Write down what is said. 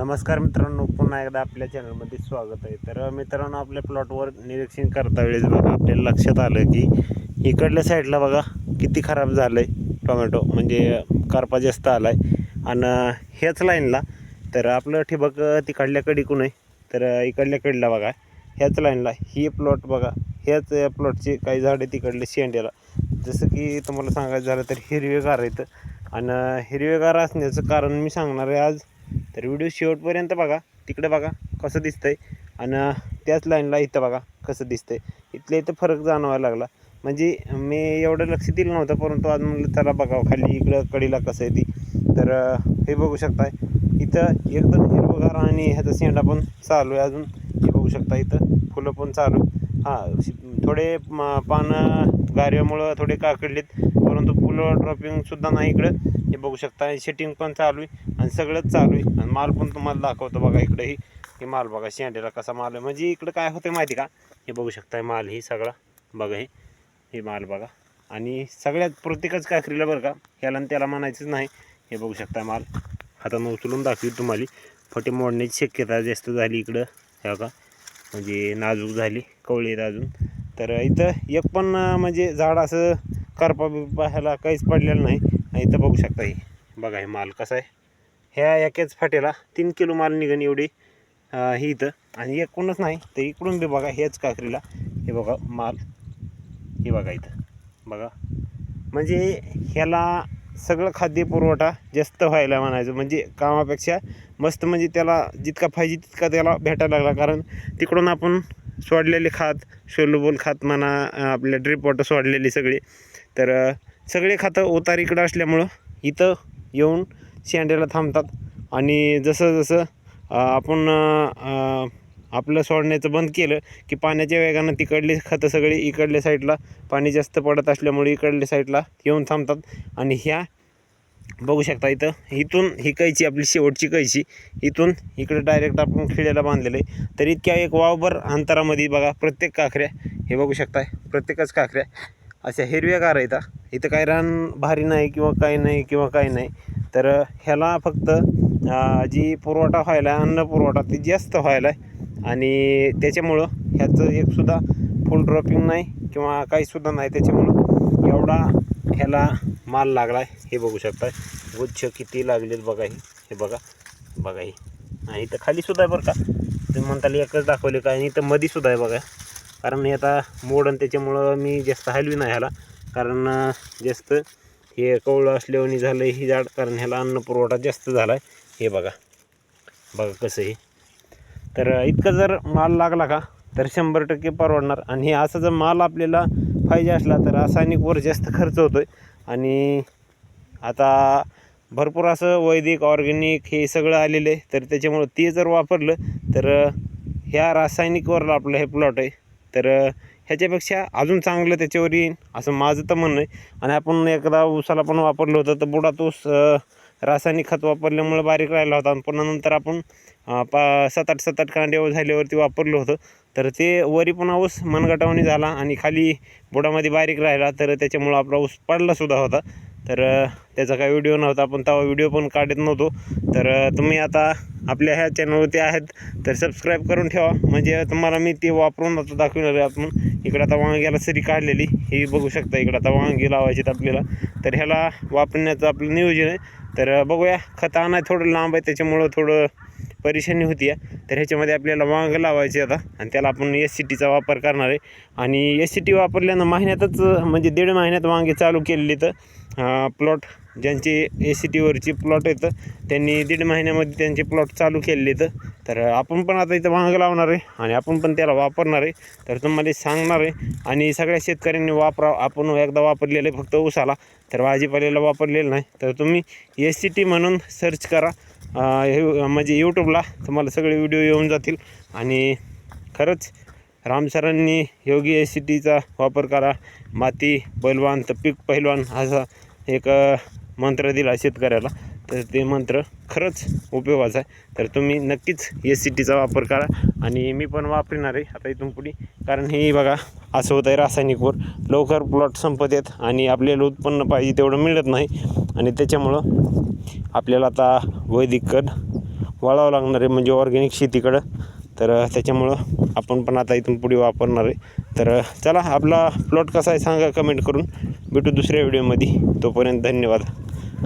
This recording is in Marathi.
नमस्कार मित्रांनो पुन्हा एकदा आपल्या चॅनलमध्ये स्वागत आहे. तर मित्रांनो आपल्या प्लॉटवर निरीक्षण करता वेळेस बघा आपल्याला लक्षात आलं की इकडल्या साईडला बघा किती खराब झालं आहे टोमॅटो. म्हणजे करपा जास्त आला आहे आणि ह्याच लाईनला तर आपलं ठिबक तिकडल्या कडीकून आहे? तर इकडल्या कडीला बघा ह्याच लाईनला ही प्लॉट बघा ह्याच प्लॉटची काही झाडे तिकडले शेंड्याला. जसं की तुम्हाला सांगायचं झालं तर हिरवेगार आहेत. आणि हिरवेगार असण्याचं कारण मी सांगणार आहे आज तर व्हिडिओ शेवटपर्यंत बघा. तिकडे बघा कसं दिसतंय. आणि त्याच लाईनला इथं बघा कसं दिसतंय. इथल्या इथं फरक जाणवायला लागला. म्हणजे मी एवढं लक्ष दिलं नव्हतं परंतु आज म्हणलं चला बघावं. खाली इकडं कडीला कसं आहे ती. तर हे बघू शकताय. इथं एकदम हिरवगार आणि ह्याचा शेंडा पण चालू आहे अजून. हे बघू शकता इथं. फुलं पण चालू हां थोडे पानं गाऱ्यामुळं थोडे काकडलेत. परंतु फुलं ड्रॉपिंगसुद्धा नाही इकडं. हे बघू शकता. शेटिंग पण चालू आहे आणि सगळंच चालू आहे. आणि माल पण तुम्हाला दाखवतो बघा इकडेही. हे माल बघा शेंडेला कसा माल आहे. म्हणजे इकडं काय होतं माहिती का? हे बघू शकता माल ही सगळा. बघा हे. हे माल बघा. आणि सगळ्यात प्रत्येकच काकरीला बरं का ह्याला आणि त्याला म्हणायचंच नाही. हे बघू शकता माल. हातानं उचलून दाखवी तुम्हाला. फटे मोडण्याची शक्यता जास्त झाली इकडं. हे बघा. म्हणजे नाजूक झाली कवळी अजून. तर इथं एक पण म्हणजे झाड असं करपा बिरपा ह्याला काहीच पडलेलं नाही. इथं बघू शकता हे. बघा हे माल कसा आहे. ह्या एकाच फाट्याला तीन किलो माल निघण एवढी ही इथं. आणि एकूणच नाही तर इकडून बी बघा हेच काकरीला. हे बघा माल. हे बघा इथं. बघा. म्हणजे ह्याला सगळं खाद्यपुरवठा जास्त व्हायला म्हणायचं. म्हणजे कामापेक्षा मस्त म्हणजे त्याला जितका पाहिजे तितका त्याला भेटायला लागला. कारण तिकडून आपण सोडलेले खात सोलोबोल खात म्हणा आपल्या ड्रिप वॉटर सोडलेली सगळी. तर सगळे खातं उतार इकडं असल्यामुळं इथं येऊन शेंड्याला थांबतात. आणि जसं जसं आपण आपलं सोडण्याचं बंद केलं की पाण्याच्या वेगानं तिकडले खतं सगळे इकडल्या साईडला पाणी जास्त पडत असल्यामुळे इकडल्या साईडला येऊन थांबतात. आणि ह्या बघू शकता इथं इथून ही कैची आपली शेवटची कैची इथून इकडे डायरेक्ट आपण खिड्याला बांधलेलं आहे. तर इतक्या एक वावभर अंतरामध्ये बघा प्रत्येक काखऱ्या हे बघू शकताय प्रत्येकच काखऱ्या अशा हिरव्यागार आहेत इथं काय रान भारी नाही किंवा काय नाही किंवा काय नाही. तर ह्याला फक्त जी पुरवठा व्हायला आहे, अन्न पुरवठा ती जास्त व्हायला आहे आणि त्याच्यामुळं ह्याचं एकसुद्धा फुल ड्रॉपिंग नाही किंवा काहीसुद्धा नाही. त्याच्यामुळं एवढा ह्याला माल लागला आहे हे बघू शकताय. गुच्छ किती लागलेत बघा हे. बघा. बघा हे. इथं खालीसुद्धा आहे बरं का? तुम्ही म्हणताल एकच दाखवले का? आणि इथं मधीसुद्धा आहे बघा. कारण हे आता मोड आणि त्याच्यामुळं मी जास्त हलवी नाही ह्याला. कारण जास्त हे कवळं असल्यावानी झालं ही झाड. कारण ह्याला अन्न पुरवठा जास्त झाला आहे हे बघा. बघा कसं हे. तर इतकं जर माल लागला का तर शंभर टक्के परवडणार. आणि हे असा जर माल आपल्याला पाहिजे असला तर रासायनिकवर जास्त खर्च होतो आहे आणि आता भरपूर असं वैदिक ऑर्गॅनिक हे सगळं आलेलं आहे. तर त्याच्यामुळं ते जर वापरलं तर ह्या रासायनिकवर आपलं हे प्लॉट आहे. तर ह्याच्यापेक्षा अजून चांगलं त्याच्यावर येईन असं माझं तर म्हणणं आहे. आणि आपण एकदा ऊसाला पण वापरलं होतं तर बुडात ऊस रासायनिक खत वापरल्यामुळे बारीक राहिला होता. आणि पुन्हा नंतर आपण पा सात आठ सात आठ कांड्यावर झाल्यावरती वापरलं होतं. तर ते वरी पुन्हा ऊस मनगटावणी झाला आणि खाली बुडामध्ये बारीक राहिला तर त्याच्यामुळं आपला ऊस पडलासुद्धा होता. तर त्याचा काही व्हिडिओ नव्हता आपण तेव्हा व्हिडिओ पण काढत नव्हतो. तर तुम्ही आता आपल्या ह्या चॅनलवरती आहेत तर सबस्क्राईब करून ठेवा. म्हणजे तुम्हाला मी ते वापरून आता दाखवणार आहे आपण. इकडं आता वांग्याला सरी काढलेली ही बघू शकता इकडं आता वांगी लावायची आहेत आपल्याला. तर ह्याला वापरण्याचं आपलं नियोजन आहे. तर बघूया खत आणाय थोडं लांब आहे त्याच्यामुळं थोडं परेशानी होती आहे तर ह्याच्यामध्ये आपल्याला वांग लावायचे आता आणि त्याला आपण एस सी टीचा वापर करणार आहे. आणि एस सी टी वापरल्यानं महिन्यातच म्हणजे दीड महिन्यात वांगे चालू केलेली तर प्लॉट ज्यांचे ए सी टीवरचे प्लॉट येतं त्यांनी दीड महिन्यामध्ये त्यांचे प्लॉट चालू केलेले तर तर आपण पण आता इथं वांग लावणार आहे आणि आपण पण त्याला वापरणार आहे. तर तुम्हाला सांगणार आहे आणि सगळ्या शेतकऱ्यांनी वापरा आपण एकदा वापरलेलं आहे फक्त उसाला तर भाजीपाल्याला वापरलेलं नाही. तर तुम्ही एस सी टी म्हणून सर्च करा. हे म्हणजे यूट्यूबला तुम्हाला सगळे व्हिडिओ येऊन जातील. आणि खरंच रामसरांनी योगी एस सी टीचा वापर करा. माती पैलवान तर पीक पैलवान असा एक मंत्र दिला शेतकऱ्याला तर ते मंत्र खरंच उपयोगाचं आहे. तर तुम्ही नक्कीच एस सी टीचा वापर करा आणि मी पण वापरणार आहे आता इथून पुढे. कारण हे बघा असं होतं आहे रासायनिकवर लवकर प्लॉट संपत आहेत आणि आपल्याला उत्पन्न पाहिजे तेवढं मिळत नाही. आणि त्याच्यामुळं आपल्याला आता वैदिक कड वळावं लागणार आहे म्हणजे ऑर्गॅनिक शेतीकडं. तर त्याच्यामुळं आपण पण आता इथून पुढे वापरणार आहे. तर चला आपला प्लॉट कसा आहे सांगा कमेंट करून. भेटू दुसऱ्या व्हिडिओमध्ये तोपर्यंत धन्यवाद.